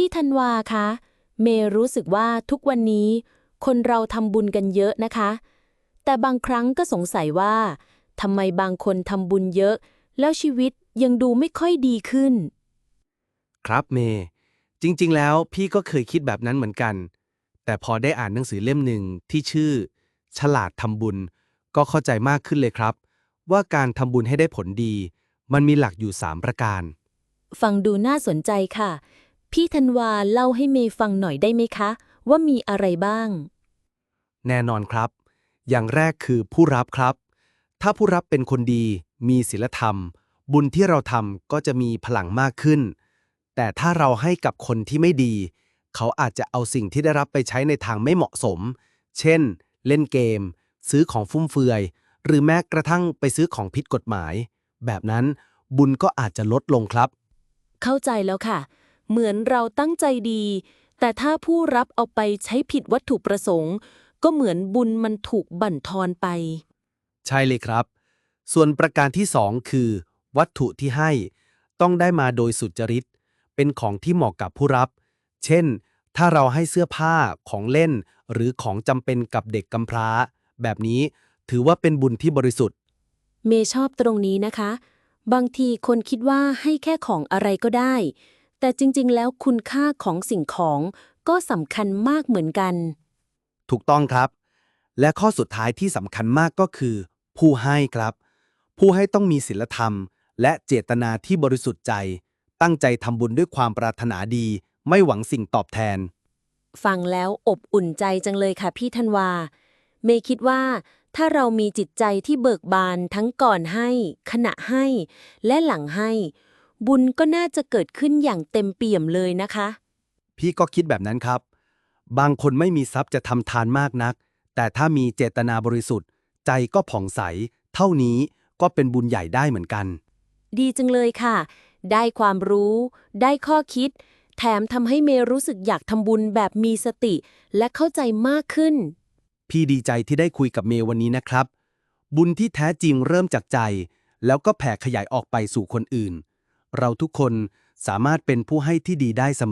พี่ธันวาคะ เมย์รู้สึกว่าทุกวันนี้ คนเราทำบุญกันเยอะนะคะ แต่บางครั้งก็สงสัยว่าทำไมบางคนทำบุญเยอะ แล้วชีวิตยังดูไม่ค่อยดีขึ้น ครับเมย์จริง ๆ แล้วพี่ก็เคยคิดแบบนั้นเหมือนกัน แต่พอได้อ่านหนังสือเล่มหนึ่งที่ชื่อ ฉลาดทำบุญ ก็เข้าใจมากขึ้นเลยครับ ว่าการทำบุญให้ได้ผลดี มันมีหลักอยู่ 3 ประการ ฟังดูน่าสนใจค่ะ พี่ธันวาเล่าให้เมย์ฟังหน่อยได้ไหมคะ ว่ามีอะไรบ้าง แน่นอนครับ อย่างแรกคือผู้รับครับ ถ้าผู้รับเป็นคนดี มีศีลธรรม บุญที่เราทำก็จะมีพลังมากขึ้น แต่ถ้าเราให้กับคนที่ไม่ดี เขาอาจจะเอาสิ่งที่ได้รับไปใช้ในทางไม่เหมาะสม เช่น เล่นเกม ซื้อของฟุ่มเฟือย หรือแม้กระทั่งไปซื้อของผิดกฎหมาย แบบนั้นบุญก็อาจจะลดลงครับ เข้าใจแล้วค่ะ เหมือนเราตั้งใจดี แต่ถ้าผู้รับเอาไปใช้ผิดวัตถุประสงค์ ก็เหมือนบุญมันถูกบั่นทอนไป ใช่เลยครับ ส่วนประการที่สองคือ วัตถุที่ให้ต้องได้มาโดยสุจริต เป็นของที่เหมาะกับผู้รับ เช่น ถ้าเราให้เสื้อผ้าของเล่น หรือของจำเป็นกับเด็กกำพร้า แบบนี้ถือว่าเป็นบุญที่บริสุทธิ์ เมย์ชอบตรงนี้นะคะ บางทีคนคิดว่าให้แค่ของอะไรก็ได้ แต่จริงๆ แล้วคุณค่าของสิ่งของก็สำคัญมากเหมือนกัน ถูกต้องครับ และข้อสุดท้ายที่สำคัญมากก็คือ ผู้ให้ครับ ผู้ให้ต้องมีศีลธรรม และเจตนาที่บริสุทธิ์ใจ ตั้งใจทำบุญด้วยความปรารถนาดี ไม่หวังสิ่งตอบแทน ฟังแล้วอบอุ่นใจจังเลยค่ะพี่ธันวา เมย์คิดว่า ถ้าเรามีจิตใจที่เบิกบานทั้งก่อนให้ ขณะให้ และหลังให้ บุญก็น่าจะเกิดขึ้นอย่างเต็มเปี่ยมเลยนะคะ พี่ก็คิดแบบนั้นครับ บางคนไม่มีทรัพย์จะทำทานมากนัก แต่ถ้ามีเจตนาบริสุทธิ์ ใจก็ผ่องใส เท่านี้ก็เป็นบุญใหญ่ได้เหมือนกัน ดีจังเลยค่ะ ได้ความรู้ ได้ข้อคิด แถมทำให้เมย์รู้สึกอยากทำบุญแบบมีสติ และเข้าใจมากขึ้น พี่ดีใจที่ได้คุยกับเมย์วันนี้นะครับ บุญที่แท้จริงเริ่มจากใจ แล้วก็แผ่ขยายออกไปสู่คนอื่น เราทุกคนสามารถเป็นผู้ให้ที่ดีได้เสมอ